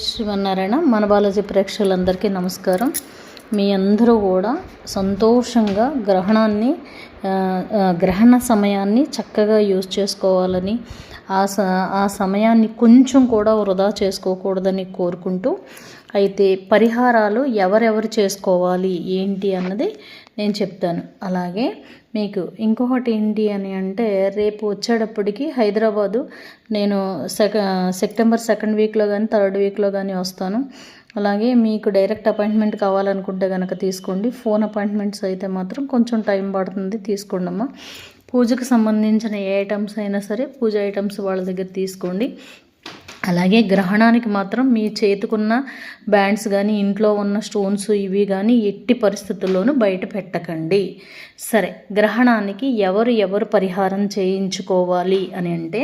శివనారాయణ మన బాలాజీ ప్రేక్షకులందరికీ నమస్కారం. మీ అందరూ కూడా సంతోషంగా గ్రహణాన్ని గ్రహణ సమయాన్ని చక్కగా యూజ్ చేసుకోవాలని ఆ స ఆ సమయాన్ని కొంచెం కూడా వృధా చేసుకోకూడదని కోరుకుంటూ అయితే పరిహారాలు ఎవరెవరు చేసుకోవాలి ఏంటి అన్నది నేను చెప్తాను. అలాగే మీకు ఇంకొకటి ఏంటి అని అంటే రేపు వచ్చేటప్పటికి హైదరాబాదు నేను సెక సెప్టెంబర్ సెకండ్ వీక్లో కానీ థర్డ్ వీక్లో కానీ వస్తాను. అలాగే మీకు డైరెక్ట్ అపాయింట్మెంట్ కావాలనుకుంటే కనుక తీసుకోండి. ఫోన్ అపాయింట్మెంట్స్ అయితే మాత్రం కొంచెం టైం పడుతుంది తీసుకోండి అమ్మా. పూజకు సంబంధించిన ఏ ఐటమ్స్ అయినా సరే పూజ ఐటమ్స్ వాళ్ళ దగ్గర తీసుకోండి. అలాగే గ్రహణానికి మాత్రం మీ చేతికున్న బ్యాండ్స్ కానీ ఇంట్లో ఉన్న స్టోన్స్ ఇవి కానీ ఎట్టి పరిస్థితుల్లోనూ బయట పెట్టకండి. సరే గ్రహణానికి ఎవరు ఎవరు పరిహారం చేయించుకోవాలి అని అంటే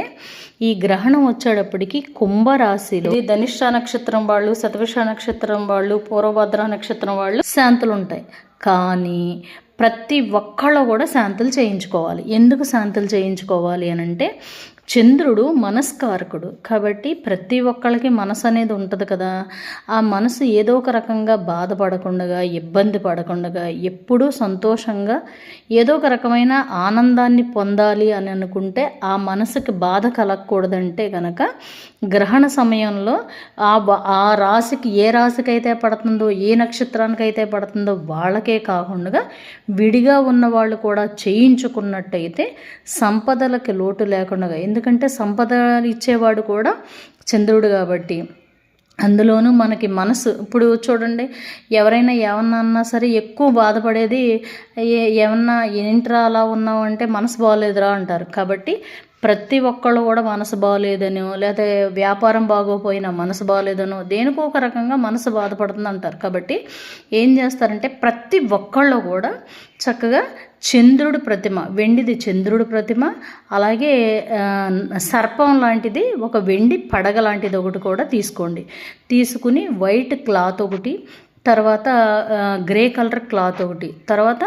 ఈ గ్రహణం వచ్చేటప్పటికి కుంభరాశిలో ఇది ధనిష్ట నక్షత్రం వాళ్ళు శతవిష నక్షత్రం వాళ్ళు పూర్వభద్ర నక్షత్రం వాళ్ళు శాంతులు ఉంటాయి. కానీ ప్రతి ఒక్కళ్ళు కూడా శాంతులు చేయించుకోవాలి. ఎందుకు శాంతులు చేయించుకోవాలి అని అంటే చంద్రుడు మనస్కారకుడు. కాబట్టి ప్రతి ఒక్కళ్ళకి మనసు అనేది ఉంటుంది కదా. ఆ మనసు ఏదో ఒక రకంగా బాధపడకుండా ఇబ్బంది పడకుండా ఎప్పుడూ సంతోషంగా ఏదో ఒక రకమైన ఆనందాన్ని పొందాలి అని అనుకుంటే ఆ మనసుకి బాధ కలగకూడదంటే కనుక గ్రహణ సమయంలో ఆ ఆ రాశికి ఏ రాశికి అయితే పడుతుందో ఏ నక్షత్రానికి అయితే పడుతుందో వాళ్ళకే కాకుండా విడిగా ఉన్న వాళ్ళు కూడా చేయించుకున్నట్టయితే సంపదలకి లోటు లేకుండా ఎందుకంటే సంపద ఇచ్చేవాడు కూడా చంద్రుడు కాబట్టి. అందులోనూ మనకి మనసు ఇప్పుడు చూడండి ఎవరైనా ఏమన్నా అన్నా సరే ఎక్కువ బాధపడేది ఏమన్నా ఏంట్రా అలా ఉన్నావు అంటే మనసు బాగోలేదురా అంటారు. కాబట్టి ప్రతి ఒక్కళ్ళు కూడా మనసు బాగోలేదనో లేదా వ్యాపారం బాగోపోయినా మనసు బాగోలేదనో దేనికో ఒక రకంగా మనసు బాధపడుతుంది అంటారు కాబట్టి ఏం చేస్తారంటే ప్రతి ఒక్కళ్ళు కూడా చక్కగా చంద్రుడి ప్రతిమ వెండిది చంద్రుడి ప్రతిమ అలాగే సర్పం లాంటిది ఒక వెండి పడగ లాంటిది ఒకటి కూడా తీసుకోండి. తీసుకుని వైట్ క్లాత్ ఒకటి తర్వాత గ్రే కలర్ క్లాత్ ఒకటి తర్వాత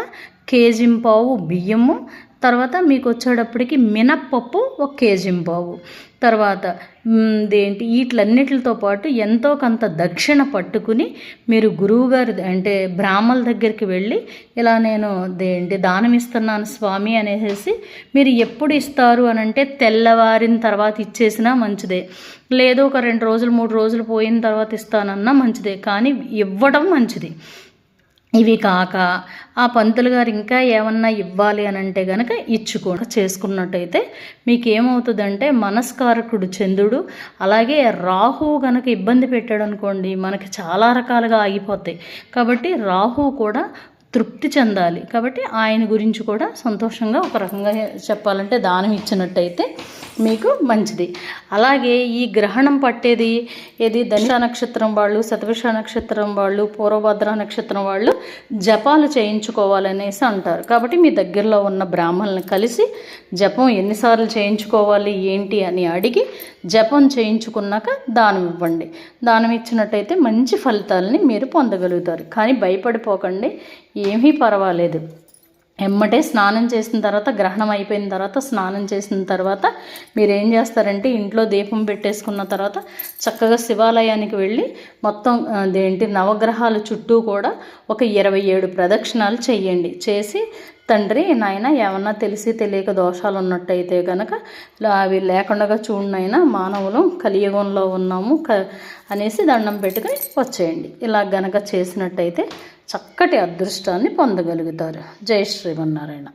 కేజింపావు బియ్యము తర్వాత మీకు వచ్చేటప్పటికి మినప్పప్పు ఒక కేజింపావు తర్వాత దేంటి వీటిలన్నిటితో పాటు ఎంతో కొంత దక్షిణ పట్టుకుని మీరు గురువుగారి అంటే బ్రాహ్మల దగ్గరికి వెళ్ళి ఇలా నేను దేంటి దానం ఇస్తున్నాను స్వామి అనేసి మీరు ఎప్పుడు ఇస్తారు అని అంటే తెల్లవారిన తర్వాత ఇచ్చేసినా మంచిదే. లేదు ఒక రెండు రోజులు మూడు రోజులు పోయిన తర్వాత ఇస్తానన్నా మంచిదే. కానీ ఇవ్వడం మంచిది. ఇవి కాక ఆ పంతులు గారు ఇంకా ఏమన్నా ఇవ్వాలి అని అంటే గనక ఇచ్చుకో చేసుకున్నట్టయితే మీకు ఏమవుతుందంటే మనస్కారకుడు చంద్రుడు అలాగే రాహు గనక ఇబ్బంది పెట్టాడు అనుకోండి మనకి చాలా రకాలుగా ఆగిపోతాయి. కాబట్టి రాహు కూడా తృప్తి చెందాలి. కాబట్టి ఆయన గురించి కూడా సంతోషంగా ఒక రకంగా చెప్పాలంటే దానం ఇచ్చినట్టయితే మీకు మంచిది. అలాగే ఈ గ్రహణం పట్టేది ఏది? ధనిష నక్షత్రం వాళ్ళు శతవిష నక్షత్రం వాళ్ళు పూర్వభద్ర నక్షత్రం వాళ్ళు జపాలు చేయించుకోవాలనేసి అంటారు. కాబట్టి మీ దగ్గరలో ఉన్న బ్రాహ్మణులను కలిసి జపం ఎన్నిసార్లు చేయించుకోవాలి ఏంటి అని అడిగి జపం చేయించుకున్నాక దానం ఇవ్వండి. దానం ఇచ్చినట్టయితే మంచి ఫలితాలని మీరు పొందగలుగుతారు. కానీ భయపడిపోకండి. ఏమీ పర్వాలేదు. ఎమ్మటే స్నానం చేసిన తర్వాత గ్రహణం అయిపోయిన తర్వాత స్నానం చేసిన తర్వాత మీరు ఏం చేస్తారంటే ఇంట్లో దీపం పెట్టేసుకున్న తర్వాత చక్కగా శివాలయానికి వెళ్ళి మొత్తం అదేంటి నవగ్రహాల చుట్టూ కూడా ఒక ఇరవై ఏడు ప్రదక్షిణాలు చేయండి. చేసి తండ్రి నాయన ఏమన్నా తెలిసి తెలియక దోషాలు ఉన్నట్టయితే కనుక అవి లేకుండా చూడనైనా మానవులు కలియుగంలో ఉన్నాము క అనేసి దండం పెట్టుకుని వచ్చేయండి. ఇలా గనక చేసినట్టయితే చక్కటి అదృష్టాన్ని పొందగలుగుతారు. జై శ్రీమన్నారాయణ.